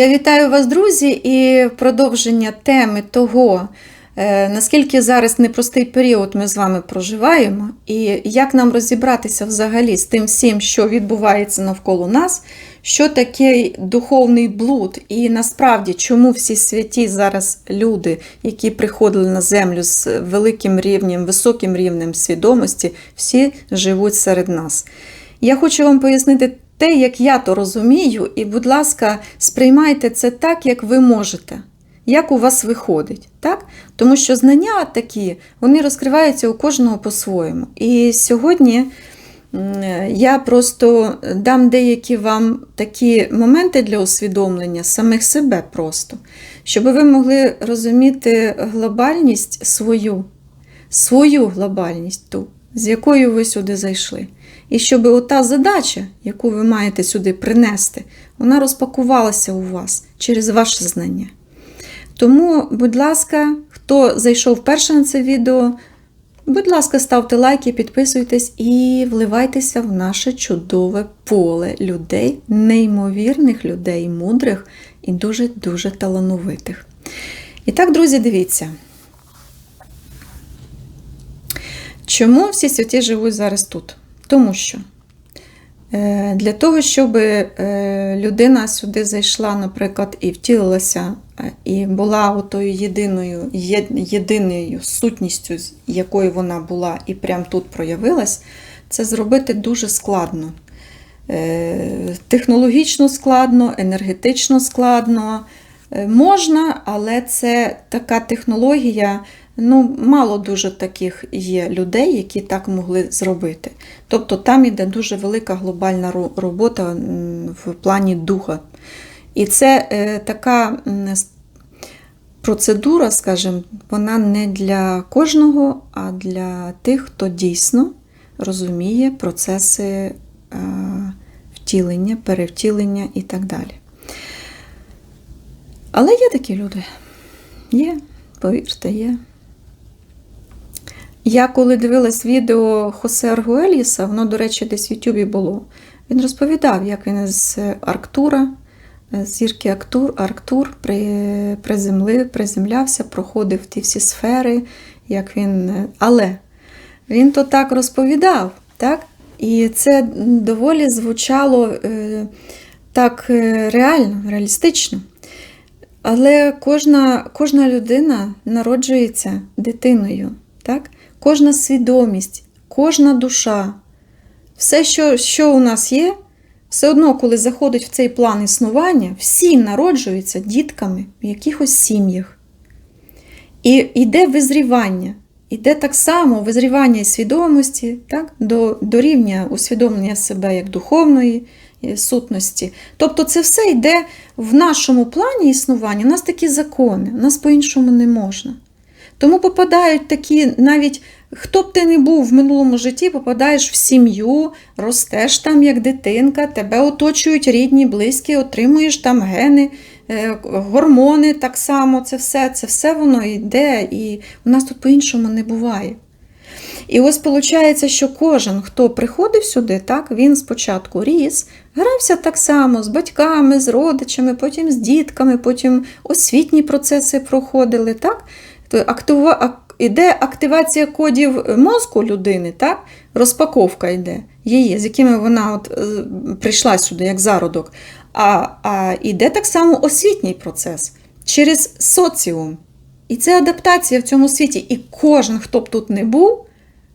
Я вітаю вас, друзі, і продовження теми того, е, наскільки зараз непростий період ми з вами проживаємо, і як нам розібратися взагалі з тим всім, що відбувається навколо нас, що таке духовний блуд, і насправді, чому всі святі зараз люди, які приходили на землю з великим рівнем, високим рівнем свідомості, всі живуть серед нас. Я хочу вам пояснити те, як я то розумію, і, будь ласка, сприймайте це так, як ви можете, як у вас виходить. Так? Тому що знання такі, вони розкриваються у кожного по-своєму. І сьогодні я просто дам деякі вам такі моменти для усвідомлення самих себе просто, щоб ви могли розуміти глобальність свою, свою глобальність ту, з якою ви сюди зайшли. І щоб ота задача, яку ви маєте сюди принести, вона розпакувалася у вас через ваше знання. Тому, будь ласка, хто зайшов вперше на це відео, будь ласка, ставте лайки, підписуйтесь і вливайтеся в наше чудове поле людей, неймовірних людей, мудрих і дуже-дуже талановитих. І так, друзі, дивіться. Чому всі святі живуть зараз тут? Тому що е, для того, щоб е, людина сюди зайшла, наприклад, і втілилася, е, і була отою єдиною, єдиною сутністю, якою вона була, і прямо тут проявилась, це зробити дуже складно. Технологічно складно, енергетично складно. Можна, але це така технологія. Ну, мало дуже таких є людей, які так могли зробити. Тобто там іде дуже велика глобальна робота в плані духа. І це е, така процедура, скажімо, вона не для кожного, а для тих, хто дійсно розуміє процеси е, втілення, перевтілення і так далі. Але є такі люди. Є, повірте, є. Я коли дивилась відео Хосе Аргуеліса, воно, до речі, десь в Ютубі було. Він розповідав, як він з Арктура, з зірки Арктур, Арктур при, приземлив, приземлявся, проходив ті всі сфери, як він. Але він то так розповідав, так? І це доволі звучало е, так е, реально, реалістично. Але кожна, кожна людина народжується дитиною. Так? Кожна свідомість, кожна душа, все, що, що у нас є, все одно, коли заходить в цей план існування, всі народжуються дітками в якихось сім'ях. І йде визрівання. Іде так само визрівання і свідомості так, до, до рівня усвідомлення себе як духовної е, сутності. Тобто це все йде в нашому плані існування. У нас такі закони, у нас по-іншому не можна. Тому попадають такі, навіть хто б ти не був в минулому житті, попадаєш в сім'ю, ростеш там як дитинка, тебе оточують рідні, близькі, отримуєш там гени, е, гормони так само. Це все, це все воно йде, і у нас тут по-іншому не буває. І ось виходить, що кожен, хто приходив сюди, так, він спочатку ріс, грався так само з батьками, з родичами, потім з дітками, потім освітні процеси проходили. так. Актива... Іде активація кодів мозку людини, так? розпаковка йде її, з якими вона от, е, прийшла сюди як зародок. А, а йде так само освітній процес через соціум. І це адаптація в цьому світі. І кожен, хто б тут не був,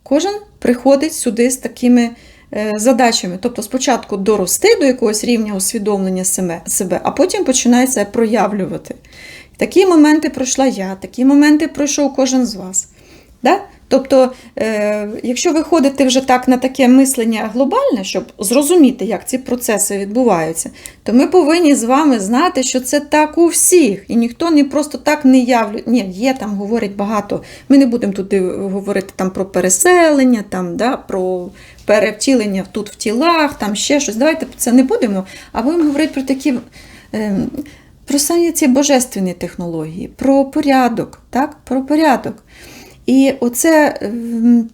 кожен приходить сюди з такими е, задачами. Тобто спочатку дорости до якогось рівня усвідомлення себе, а потім починає проявлювати. Такі моменти пройшла я, такі моменти пройшов кожен з вас. Да? Тобто, е, якщо ви ходите вже так на таке мислення глобальне, щоб зрозуміти, як ці процеси відбуваються, то ми повинні з вами знати, що це так у всіх. І ніхто не просто так не явлює. Ні, є там, говорять багато. Ми не будемо туди говорити там про переселення, там, да, про перевтілення тут в тілах, там ще щось. Давайте це не будемо, а будемо говорити про такі. Е, про самі ці божественні технології, про порядок, так? про порядок. І оце ем,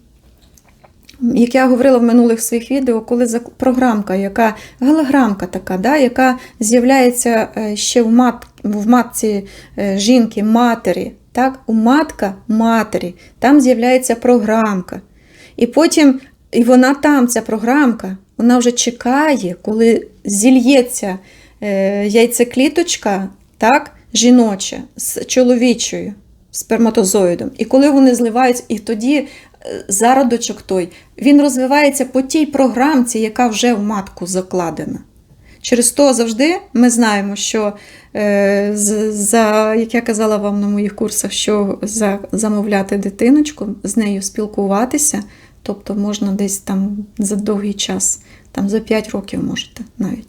як я говорила в минулих своїх відео, коли програмка, яка голограмка така, да, яка з'являється е, ще в, мат, в матці е, жінки, матері, так, у матка матері, там з'являється програмка. І потім, і вона там, ця програмка, вона вже чекає, коли зільється яйцекліточка, так, жіноча з чоловічою сперматозоїдом. І коли вони зливаються, і тоді е, зародочок той, він розвивається по тій програмці, яка вже в матку закладена. Через то завжди ми знаємо, що е, за, як я казала вам на моїх курсах, що за, замовляти дитиночку, з нею спілкуватися, тобто можна десь там за довгий час, там за 5 років можете навіть.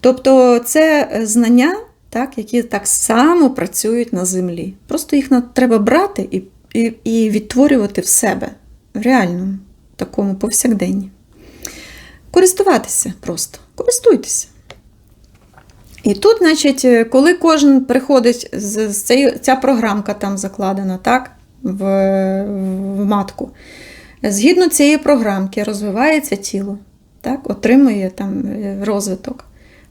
Тобто це знання, так, які так само працюють на землі. Просто їх треба брати і, і, і відтворювати в себе в реальному такому повсякденні. Користуватися просто, користуйтеся. І тут, значить, коли кожен приходить з ця програмка там закладена, так, в, в матку, згідно цієї програмки розвивається тіло, так, отримує там е, розвиток,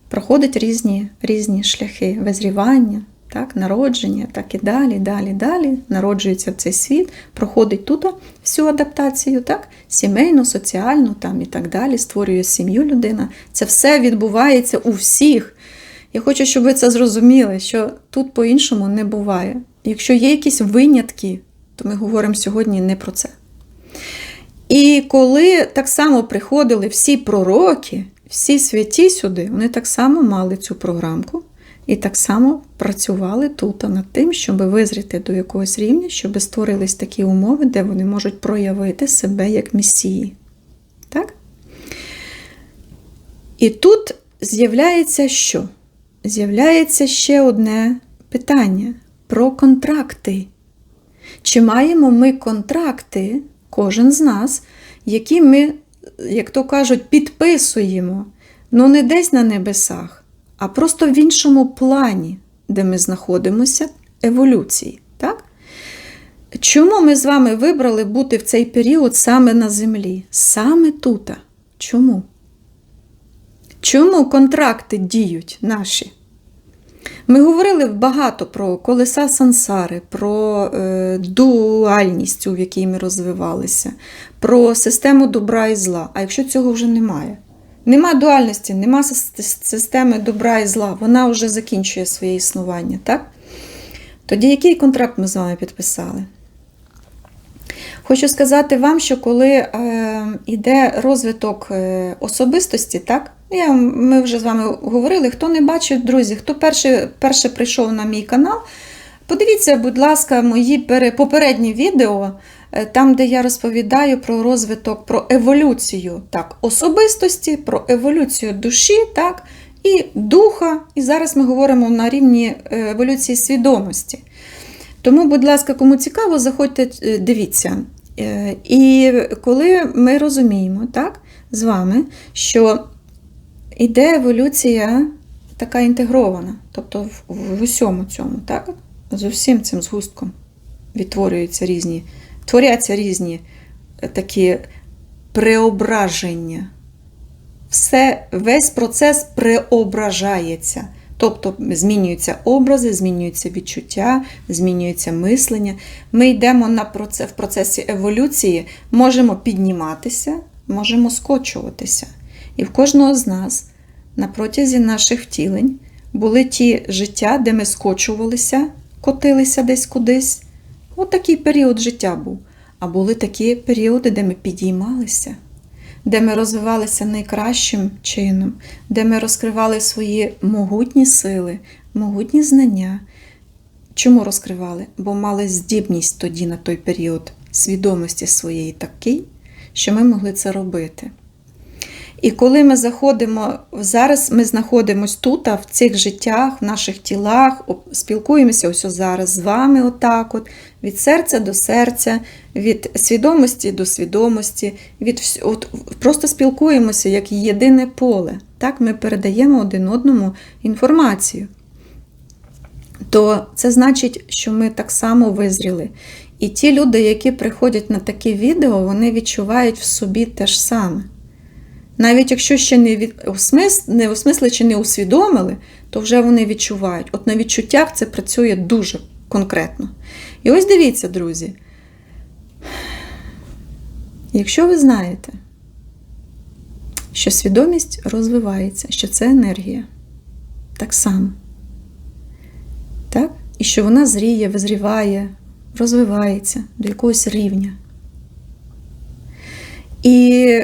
проходить різні, різні шляхи визрівання, так, народження, так і далі, далі, далі, народжується в цей світ, проходить тут всю адаптацію, так, сімейну, соціальну там, і так далі, створює сім'ю людина. Це все відбувається у всіх. Я хочу, щоб ви це зрозуміли, що тут по-іншому не буває. Якщо є якісь винятки, то ми говоримо сьогодні не про це. І коли так само приходили всі пророки, всі святі сюди, вони так само мали цю програмку і так само працювали тут над тим, щоб визріти до якогось рівня, щоб створились такі умови, де вони можуть проявити себе як месії. Так? І тут з'являється що? З'являється ще одне питання про контракти. Чи маємо ми контракти, кожен з нас, які ми, як то кажуть, підписуємо, ну не десь на небесах, а просто в іншому плані, де ми знаходимося еволюції. Так? Чому ми з вами вибрали бути в цей період саме на землі? Саме тут? Чому? Чому контракти діють наші? Ми говорили багато про колеса сансари, про е, дуальність, в якій ми розвивалися, про систему добра і зла. А якщо цього вже немає? Нема дуальності, нема системи добра і зла, вона вже закінчує своє існування, так? Тоді який контракт ми з вами підписали? Хочу сказати вам, що коли е, йде розвиток е, особистості, так? Я, ми вже з вами говорили, хто не бачив, друзі, хто перше, перше прийшов на мій канал, подивіться, будь ласка, мої попередні відео, е, там, де я розповідаю про розвиток, про еволюцію так, особистості, про еволюцію душі так, і духа. І зараз ми говоримо на рівні е, еволюції свідомості. Тому, будь ласка, кому цікаво, заходьте, дивіться. Е, І коли ми розуміємо так, з вами, що іде еволюція така інтегрована, тобто в, в усьому цьому, так? з усім цим згустком відтворюються різні, творяться різні е, такі преображення. Все, весь процес преображається. Тобто змінюються образи, змінюються відчуття, змінюється мислення. Ми йдемо на процес, в процесі еволюції, можемо підніматися, можемо скочуватися. І в кожного з нас на протязі наших втілень були ті життя, де ми скочувалися, котилися десь кудись. От такий період життя був. А були такі періоди, де ми підіймалися, де ми розвивалися найкращим чином, де ми розкривали свої могутні сили, могутні знання. Чому розкривали? Бо мали здібність тоді на той період свідомості своєї такий, що ми могли це робити. І коли ми заходимо, зараз ми знаходимося тут, в цих життях, в наших тілах, спілкуємося ось зараз з вами, отак, от, від серця до серця, від свідомості до свідомості, від от, просто спілкуємося як єдине поле. Так, ми передаємо один одному інформацію. то це значить, що ми так само визріли. І ті люди, які приходять на такі відео, вони відчувають в собі те ж саме. Навіть якщо ще не від... не осмисли чи не усвідомили, то вже вони відчувають. От на відчуттях це працює дуже конкретно. І ось дивіться, друзі. Якщо ви знаєте, що свідомість розвивається, що це енергія, так само. Так? І що вона зріє, визріває, розвивається до якогось рівня. І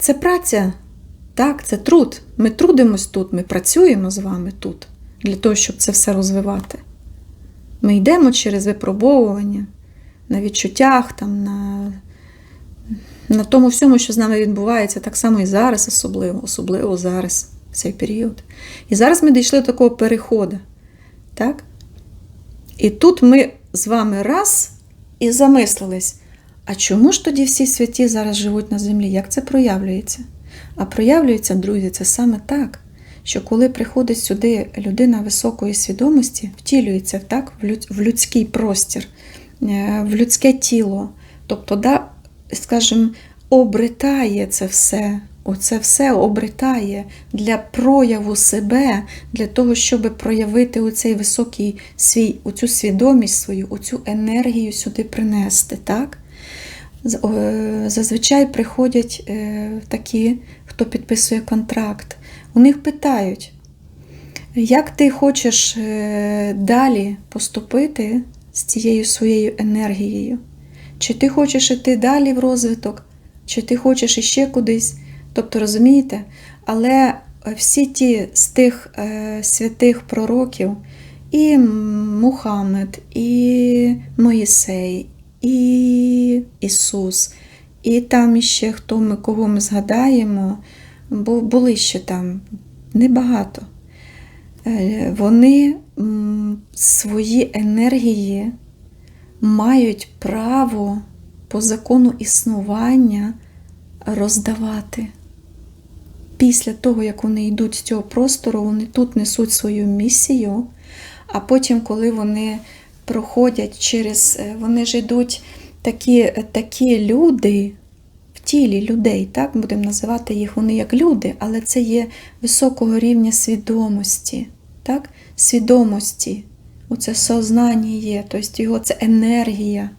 це праця, так, це труд. Ми трудимось тут, ми працюємо з вами тут, для того, щоб це все розвивати. Ми йдемо через випробовування на відчуттях, там, на, на тому всьому, що з нами відбувається, так само і зараз, особливо, особливо зараз, в цей період. І зараз ми дійшли до такого переходу. Так? І тут ми з вами раз і замислились, а чому ж тоді всі святі зараз живуть на землі? Як це проявлюється? А проявлюється, друзі, це саме так, що коли приходить сюди людина високої свідомості, втілюється так, в людський простір, е, в людське тіло, тобто, да, скажімо, обретає це все. Оце все обретає для прояву себе, для того, щоб проявити оцей високий свій, оцю свідомість свою, оцю енергію сюди принести. так? Зазвичай приходять е, такі, хто підписує контракт. У них питають, як ти хочеш е, далі поступити з цією своєю енергією? Чи ти хочеш іти далі в розвиток, чи ти хочеш іще кудись? Тобто, розумієте? Але е, всі ті з тих святих пророків, і Мухаммед, і Моїсей, і Ісус, і там іще хто ми, кого ми згадаємо, бо були ще там небагато. Е, Вони свої енергії мають право по закону існування роздавати. Після того, як вони йдуть з цього простору, вони тут несуть свою місію, а потім, коли вони проходять через, е, вони ж йдуть такі, такі люди в тілі людей, так будемо називати їх вони як люди, але це є високого рівня свідомості, так? свідомості. Оце сознання є, тобто його це енергія.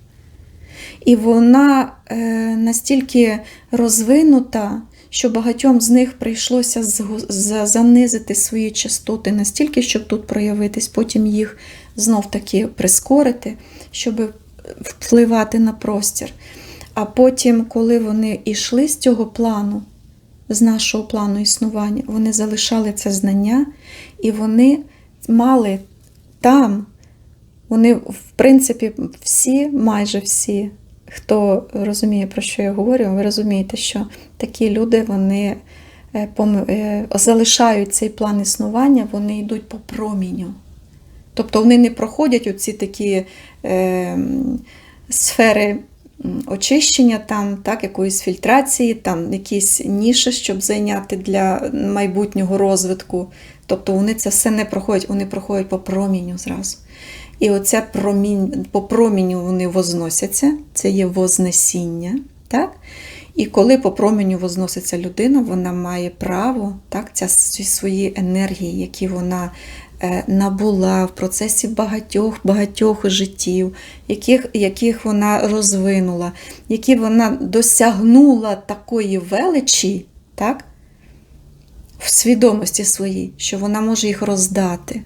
І вона е, настільки розвинута, що багатьом з них прийшлося занизити свої частоти настільки, щоб тут проявитись, потім їх знов таки прискорити, щоб впливати на простір. А потім, коли вони йшли з цього плану, з нашого плану існування, вони залишали це знання, і вони мали там вони, в принципі, всі, майже всі, хто розуміє, про що я говорю, ви розумієте, що такі люди вони е, е, залишають цей план існування, вони йдуть по проміню. Тобто вони не проходять оці такі е, сфери очищення, там, так, якоїсь фільтрації, там якісь ніші, щоб зайняти для майбутнього розвитку. Тобто вони це все не проходять, вони проходять по проміню зразу. І оце промінь, по проміню вони возносяться, це є вознесіння. Так? І коли по променю возноситься людина, вона має право, так, ця свої енергії, які вона набула в процесі багатьох багатьох життів, яких, яких вона розвинула, які вона досягнула такої величі, так, в свідомості своїй, що вона може їх роздати.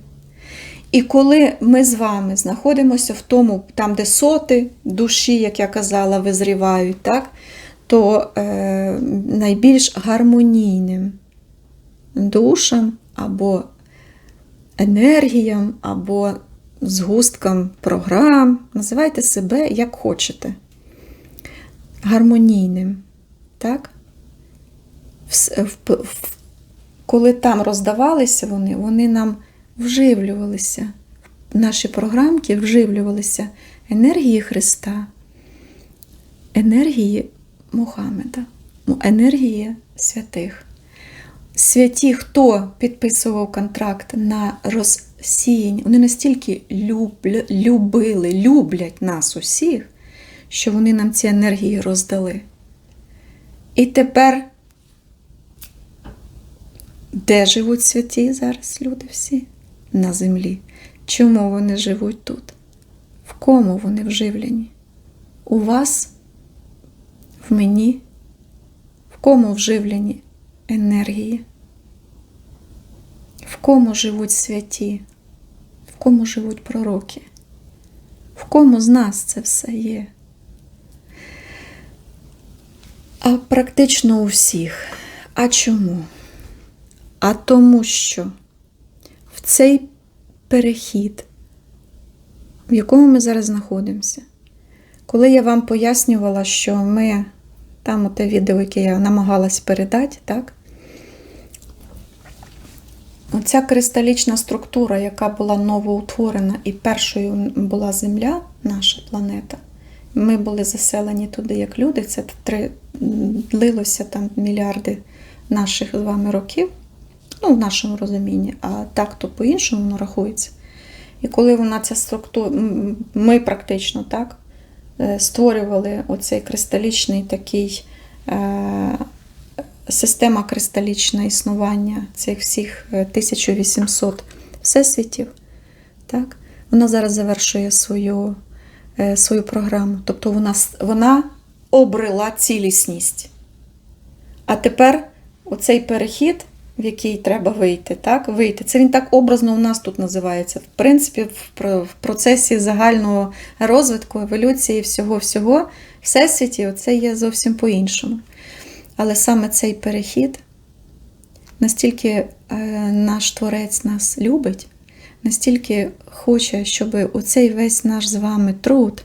І коли ми з вами знаходимося в тому, там, де соти душі, як я казала, визрівають, так, то е, найбільш гармонійним душам або енергіям, або згусткам програм, називайте себе як хочете. Гармонійним. Так? Коли там роздавалися вони, вони нам вживлювалися, наші програмки вживлювалися енергії Христа, енергії Мухаммеда, ну, енергії святих. Святі, хто підписував контракт на розсіяння, вони настільки любили, люблять нас усіх, що вони нам ці енергії роздали. І тепер, де живуть святі зараз люди всі? На землі. Чому вони живуть тут? В кому вони вживлені? У вас, в мені, в кому вживлені енергії? В кому живуть святі? В кому живуть пророки? В кому з нас це все є? А практично у всіх. А чому? А тому, що в цей перехід, в якому ми зараз знаходимося, коли я вам пояснювала, що ми, там оте відео, яке я намагалась передати, так? Оця кристалічна структура, яка була новоутворена, і першою була Земля, наша планета. Ми були заселені туди як люди. Це три длилося там мільярди наших з вами років, ну, в нашому розумінні, а так то по-іншому воно рахується. І коли вона ця структура, ми практично так створювали оцей кристалічний такий е, система кристалічне існування цих всіх е, 1800 всесвітів, так, вона зараз завершує свою, е, свою програму. Тобто вона, вона обрела цілісність. А тепер оцей перехід, в який треба вийти, так, вийти. Це він так образно у нас тут називається. В принципі, в, процесі загального розвитку, еволюції, всього-всього, всесвіті, це є зовсім по-іншому. Але саме цей перехід, настільки е, наш Творець нас любить, настільки хоче, щоб оцей весь наш з вами труд,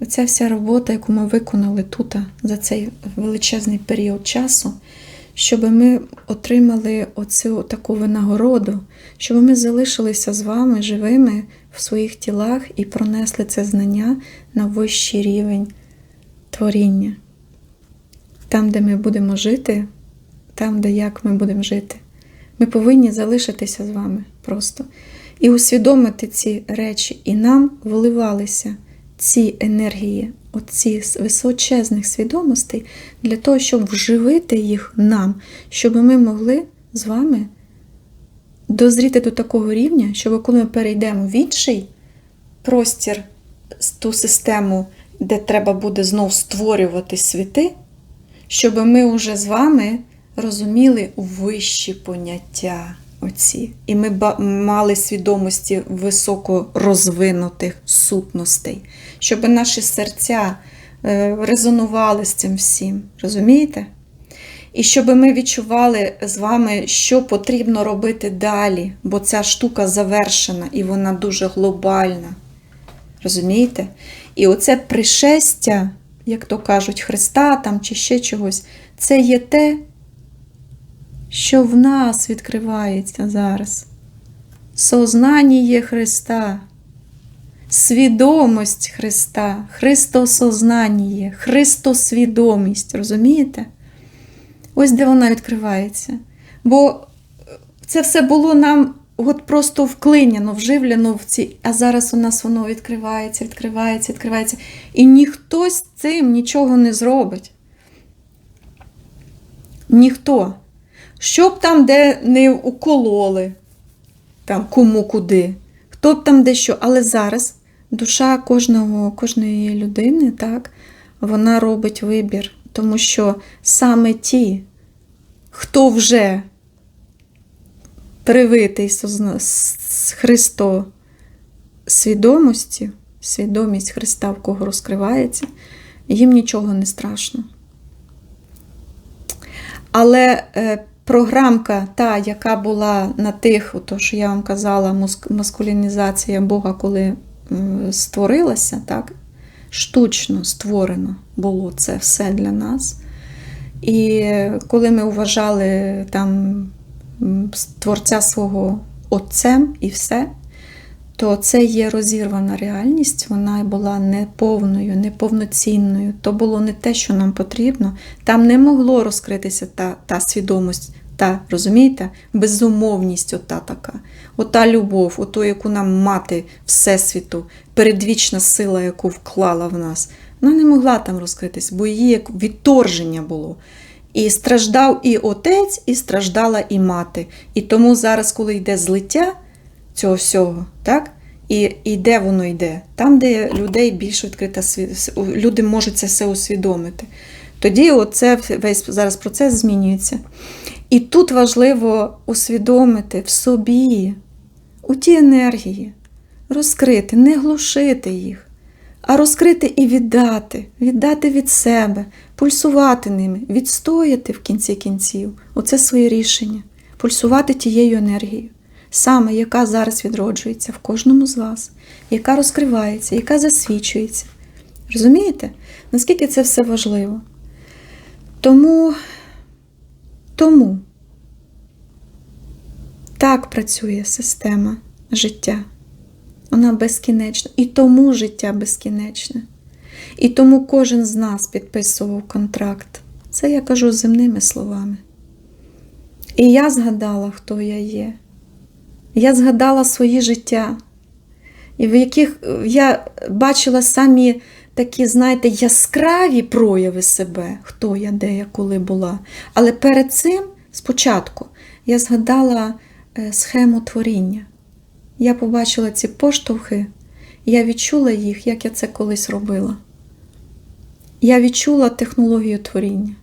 оця вся робота, яку ми виконали тут за цей величезний період часу, щоб ми отримали оцю таку винагороду, щоб ми залишилися з вами живими в своїх тілах і пронесли це знання на вищий рівень творіння. Там, де ми будемо жити, там, де як ми будемо жити. Ми повинні залишитися з вами просто і усвідомити ці речі, і нам вливалися ці енергії, оці височезних свідомостей, для того, щоб вживити їх нам, щоб ми могли з вами дозріти до такого рівня, щоб коли ми перейдемо в інший простір, ту систему, де треба буде знов створювати світи, щоб ми вже з вами розуміли вищі поняття оці. І ми мали свідомості високо розвинутих сутностей, щоб наші серця е, резонували з цим всім. Розумієте? І щоб ми відчували з вами, що потрібно робити далі, бо ця штука завершена і вона дуже глобальна. Розумієте? І оце пришестя, як то кажуть, Христа там чи ще чогось, це є те, що в нас відкривається зараз. Сознання Христа, свідомість Христа, Христосознання, Христосвідомість. Розумієте? Ось де вона відкривається. Бо це все було нам от просто вклиняно, вживлено в ці, а зараз у нас воно відкривається, відкривається, відкривається. І ніхто з цим нічого не зробить. Ніхто. Щоб там де не укололи, там кому куди, хто б там де що. Але зараз душа кожного, кожної людини, так, вона робить вибір. Тому що саме ті, хто вже привитий з Христо свідомості, свідомість Христа, в кого розкривається, їм нічого не страшно. Але е, програмка, та, яка була на тих, то, що я вам казала, маскулінізація Бога, коли створилася, так, штучно створено було це все для нас. І коли ми вважали там творця свого отцем і все, то це є розірвана реальність, вона була неповною, неповноцінною. То було не те, що нам потрібно. Там не могло розкритися та, та свідомість Та, розумієте? Безумовність ота така. Ота любов, ото, яку нам мати Всесвіту, передвічна сила, яку вклала в нас, вона не могла там розкритись, бо її як відторження було. І страждав і отець, і страждала і мати. І тому зараз, коли йде злиття цього всього, так? І, і де воно йде? Там, де людей більш відкрита люди можуть це все усвідомити. Тоді оце весь зараз процес змінюється. І тут важливо усвідомити в собі у ті енергії, розкрити, не глушити їх, а розкрити і віддати, віддати від себе, пульсувати ними, відстояти в кінці кінців. Оце своє рішення. Пульсувати тією енергією, саме яка зараз відроджується в кожному з вас, яка розкривається, яка засвічується. Розумієте, наскільки це все важливо? Тому, тому так працює система життя. Вона безкінечна. І тому життя безкінечне. І тому кожен з нас підписував контракт. Це я кажу земними словами. І я згадала, хто я є. Я згадала свої життя, і в яких я бачила самі такі, знаєте, яскраві прояви себе, хто я, де я, коли була. Але перед цим, спочатку, я згадала е, схему творіння. Я побачила ці поштовхи, я відчула їх, як я це колись робила. Я відчула технологію творіння.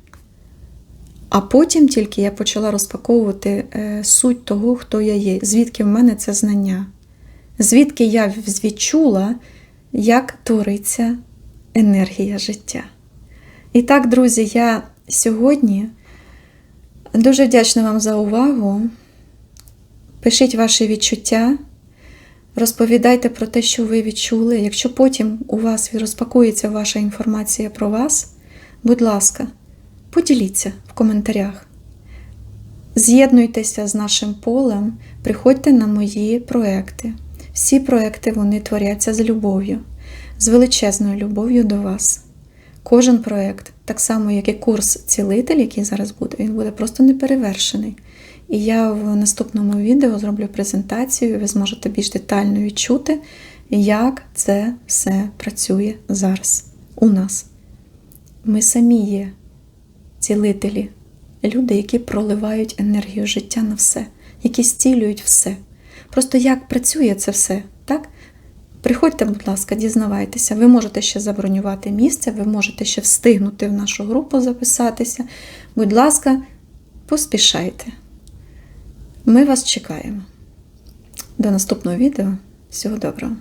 А потім тільки я почала розпаковувати е, суть того, хто я є, звідки в мене це знання, звідки я відчула, як твориться енергія життя. І так, друзі, я сьогодні дуже вдячна вам за увагу. Пишіть ваші відчуття, розповідайте про те, що ви відчули. Якщо потім у вас розпакується ваша інформація про вас, будь ласка, поділіться в коментарях. З'єднуйтеся з нашим полем, приходьте на мої проекти. Всі проекти вони творяться з любов'ю, з величезною любов'ю до вас. Кожен проект, так само як і курс цілитель, який зараз буде, він буде просто неперевершений. І я в наступному відео зроблю презентацію, і ви зможете більш детально відчути, як це все працює зараз у нас. Ми самі є цілителі, люди, які проливають енергію життя на все, які зцілюють все. Просто як працює це все, так? Приходьте, будь ласка, дізнавайтеся. Ви можете ще забронювати місце, ви можете ще встигнути в нашу групу записатися. Будь ласка, поспішайте. Ми вас чекаємо. До наступного відео. Всього доброго!